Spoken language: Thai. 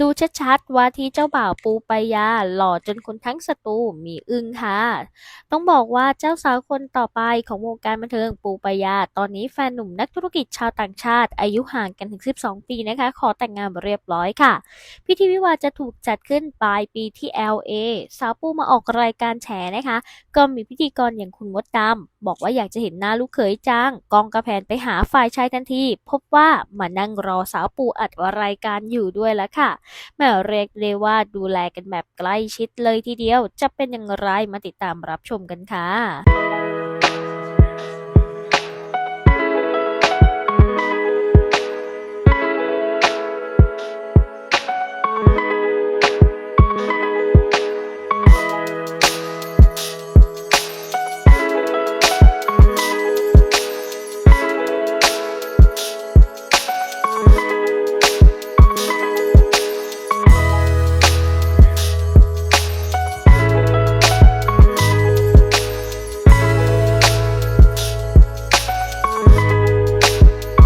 ดูชัดๆว่าที่เจ้าบ่าวปูปายา หล่อจนคนทั้งสตูมีอึ้งค่ะ ต้องบอกว่าเจ้าสาวคนต่อไปของวงการบันเทิงปูปายา ตอนนี้แฟนหนุ่มนักธุรกิจชาวต่างชาติ อายุห่างกันถึง 12 ปีนะคะ ขอแต่งงานเรียบร้อยค่ะ พิธีวิวาห์จะถูกจัดขึ้นปลายปีที่ LA สาวปูมาออกรายการแฉนะคะ ก็มีพิธีกรอย่างคุณมดดำบอกว่าอยากจะเห็นหน้าลูกเขยจังกองกระแพนไปหาฝ่ายชายทันที พบว่ามานั่งรอสาวปูอัดรายการอยู่ด้วยแล้วค่ะแม่เรียกได้ว่าดูแลกันแบบใกล้ชิดเลยทีเดียว จะเป็นอย่างไรมาติดตามรับชมกันค่ะ